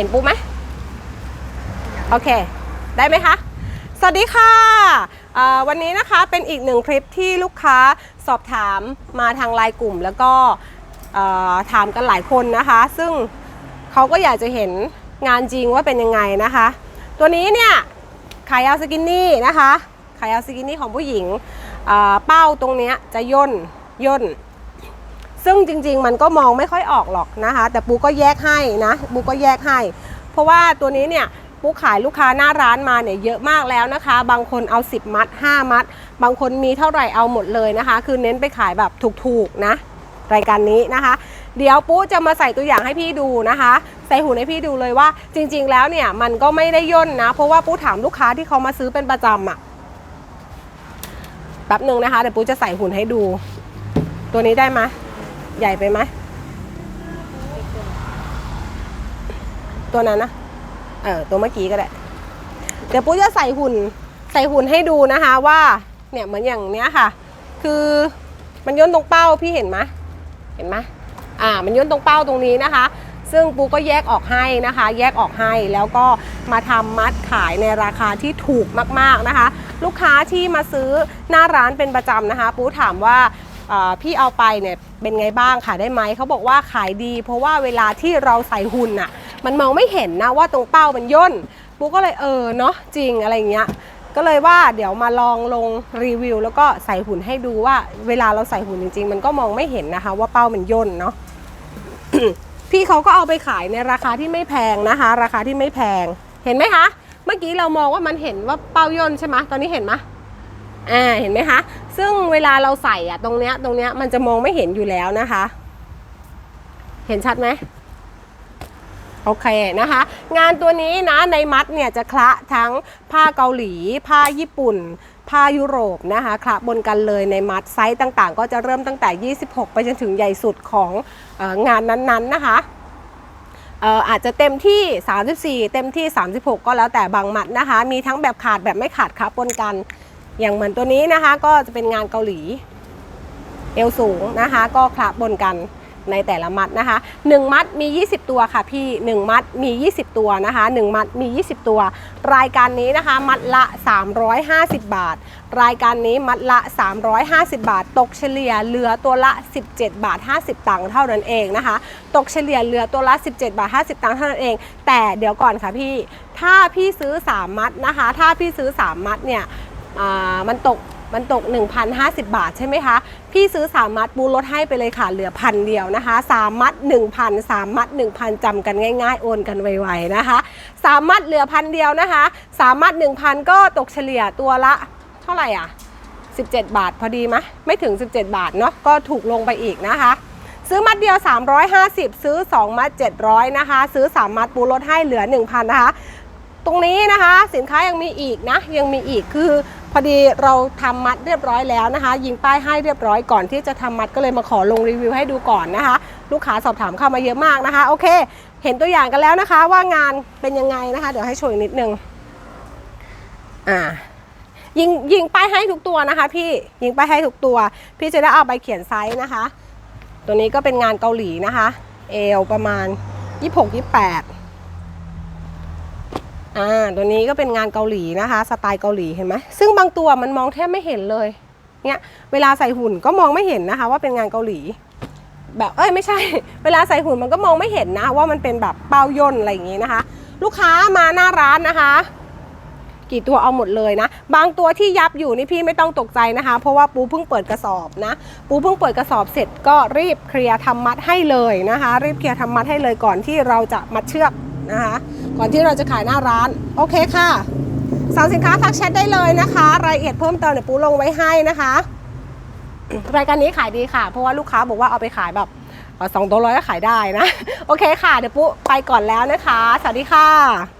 ห็นปุ๊ไหมโอเค ได้ไหมคะ สวัสดีค่ะวันนี้นะคะเป็นอีกหนึ่งคลิปที่ลูกค้าสอบถามมาทางไลน์กลุ่ม แล้วก็ถามกันหลายคนนะคะ ซึ่งเขาก็อยากจะเห็นงานจริงว่าเป็นยังไงนะคะ ตัวนี้เนี่ยขายาวสกินนี่นะคะขายาวสกินนี่ของผู้หญิงเป้าตรงนี้จะย่นย่น ซึ่งจริงๆ มันก็มองไม่ค่อยออกหรอกนะคะ แต่ปูก็แยกให้นะปูก็แยกให้ เพราะว่าตัวนี้เนี่ยปูขายลูกค้าหน้าร้านมาเนี่ยเยอะมากแล้วนะคะ บางคนเอา 10 มัด 5 มัด บางคนมีเท่าไหร่เอาหมดเลยนะคะ คือเน้นไปขายแบบถูกๆนะ รายการนี้นะคะ เดี๋ยวปูจะมาใส่ตัวอย่างให้พี่ดูนะคะ ใส่หุ่นให้พี่ดูเลยว่า จริง ๆ แล้วเนี่ยมันก็ไม่ได้ย่นนะ เพราะว่าปูถามลูกค้าที่เขามาซื้อเป็นประจำอะแป๊บหนึ่งนะคะเดี๋ยวปูจะใส่หุ่นให้ดู ตัวนี้ได้ไหม ใหญ่ไปไหมตัวนั้นนะเออตัวเมื่อกี้ก็ได้ เดี๋ยวปุ๊จะใส่หุ่นใส่หุ่นให้ดูนะคะว่า เนี่ยเหมือนอย่างเนี้ยค่ะ คือมันย่นตรงเป้าพี่เห็นไหมเห็นไหมอ่า มันย่นตรงเป้าตรงนี้นะคะ ซึ่งปูก็แยกออกให้นะคะ แยกออกให้แล้วก็มาทำมัดขายในราคาที่ถูกมากๆนะคะ ลูกค้าที่มาซื้อหน้าร้านเป็นประจำนะคะ ปูถามว่า พี่เอาไปเนี่ยเป็นไงบ้างขายได้ไหมเขาบอกว่าขายดี เพราะว่าเวลาที่เราใส่หุ่นอะมันมองไม่เห็นนะว่าตรงเป้ามันย่นปุ๊กก็เลยเออเนาะจริงอะไรเงี้ยก็เลยว่าเดี๋ยวมาลองลงรีวิว แล้วก็ใส่หุ่นให้ดูว่า เวลาเราใส่หุ่นจริง ๆ มันก็มองไม่เห็นนะคะ ว่าเป้ามันย่นเนาะพี่เขาก็เอาไปขายในราคาที่ไม่แพงนะคะ ราคาที่ไม่แพงเห็นไหมคะ เมื่อกี้เรามองว่ามันเห็นว่าเป้าย่นใช่ไหมตอนนี้เห็นไหม อ่าเห็นไหมคะ ซึ่งเวลาเราใส่อะตรงเนี้ยตรงเนี้ยมันจะมองไม่เห็นอยู่แล้วนะคะ เห็นชัดไหมโอเคนะคะ งานตัวนี้นะในมัดเนี่ยจะคละทั้งผ้าเกาหลี ผ้าญี่ปุ่น ผ้ายุโรปนะคะคละบนกันเลยในมัดไซส์ต่างๆ ก็จะเริ่มตั้งแต่ 26 ไปจนถึงใหญ่สุดของอองานนั้นๆนะคะอาจจะเต็มที่ 34 เต็มที่ 36 ก็แล้วแต่บางมัดนะคะ มีทั้งแบบขาดแบบไม่ขาดครับปนกัน อย่างเหมือนตัวนี้นะคะก็จะเป็นงานเกาหลี เอวสูงนะคะ ก็คละปนกันในแต่ละมัดนะคะ 1 มัดมี 20 ตัวค่ะพี่ 1 มัดมี 20 ตัวนะคะ 1 มัดมี 20 ตัว รายการนี้นะคะ มัดละ 350 บาท รายการนี้มัดละ 350 บาท ตกเฉลี่ยเหลือตัวละ 17 บาท 50 ตังค์เท่านั้นเองนะคะ ตกเฉลี่ยเหลือตัวละ 17 บาท 50 ตังค์เท่านั้นเอง แต่เดี๋ยวก่อนค่ะพี่ ถ้าพี่ซื้อ 3 มัดนะคะ ถ้าพี่ซื้อ 3 มัดเนี่ย มันตกมันตก 1,050 บาทใช่ไหมคะ พี่ซื้อ 3 มัดปูลดให้ไปเลยค่ะ เหลือพันเดียวนะคะ 3 มัด 1,000 3 มัด 1,000จำกันง่าย ๆ โอนกันไวๆนะคะ 3 มัดเหลือพันเดียวนะคะ 3 มัด 1,000 ก็ตกเฉลี่ยตัวละเท่าไหร่อะ 17 บาทพอดีไหมไม่ถึง 17 บาทเนาะก็ถูกลงไปอีกนะคะ ซื้อมัดเดียว 350 ซื้อ 2 มัด 700 นะคะ ซื้อ 3 มัดปูลดให้เหลือ 1,000 นะคะ ตรงนี้นะคะสินค้ายังมีอีกนะยังมีอีกคือ พอดีเราทำมัดเรียบร้อยแล้วนะคะ ยิงป้ายให้เรียบร้อยก่อนที่จะทำมัดก็เลยมาขอลงรีวิวให้ดูก่อนนะคะ ลูกค้าสอบถามเข้ามาเยอะมากนะคะ โอเค เห็นตัวอย่างกันแล้วนะคะ ว่างานเป็นยังไงนะคะ เดี๋ยวให้โชว์อีกนิดนึงอ่ายิงยิงป้ายให้ทุกตัวนะคะ พี่ยิงป้ายให้ทุกตัว พี่จะได้เอาไปเขียนไซส์นะคะ ตัวนี้ก็เป็นงานเกาหลีนะคะ เอวประมาณ 26 28 อ่าตัวนี้ก็เป็นงานเกาหลีนะคะ สไตล์เกาหลีเห็นไหมซึ่งบางตัวมันมองแทบไม่เห็นเลยเนี่ยเวลาใส่หุ่นก็มองไม่เห็นนะคะ ว่าเป็นงานเกาหลี แบบเอ้ยไม่ใช่ เวลาใส่หุ่นมันก็มองไม่เห็นนะ ว่ามันเป็นแบบเป้าย่นอะไรอย่างงี้นะคะ ลูกค้ามาหน้าร้านนะคะ กี่ตัวเอาหมดเลยนะ บางตัวที่ยับอยู่นี่พี่ไม่ต้องตกใจนะคะ เพราะว่าปูเพิ่งเปิดกระสอบนะ ปูเพิ่งเปิดกระสอบเสร็จก็รีบเคลียร์ทำมัดให้เลยนะคะ รีบเคลียร์ทำมัดให้เลยก่อนที่เราจะมัดเชือก นะคะ ก่อนที่เราจะขายหน้าร้าน โอเคค่ะสั่งสินค้าทักแชทได้เลยนะคะ รายละเอียดเพิ่มเติมเดี๋ยวปูลงไว้ให้นะคะ รายการนี้ขายดีค่ะ เพราะว่าลูกค้าบอกว่าเอาไปขายแบบสองตัวร้อยก็ขายได้นะ โอเคค่ะ เดี๋ยวปุ๊ไปก่อนแล้วนะคะ สวัสดีค่ะ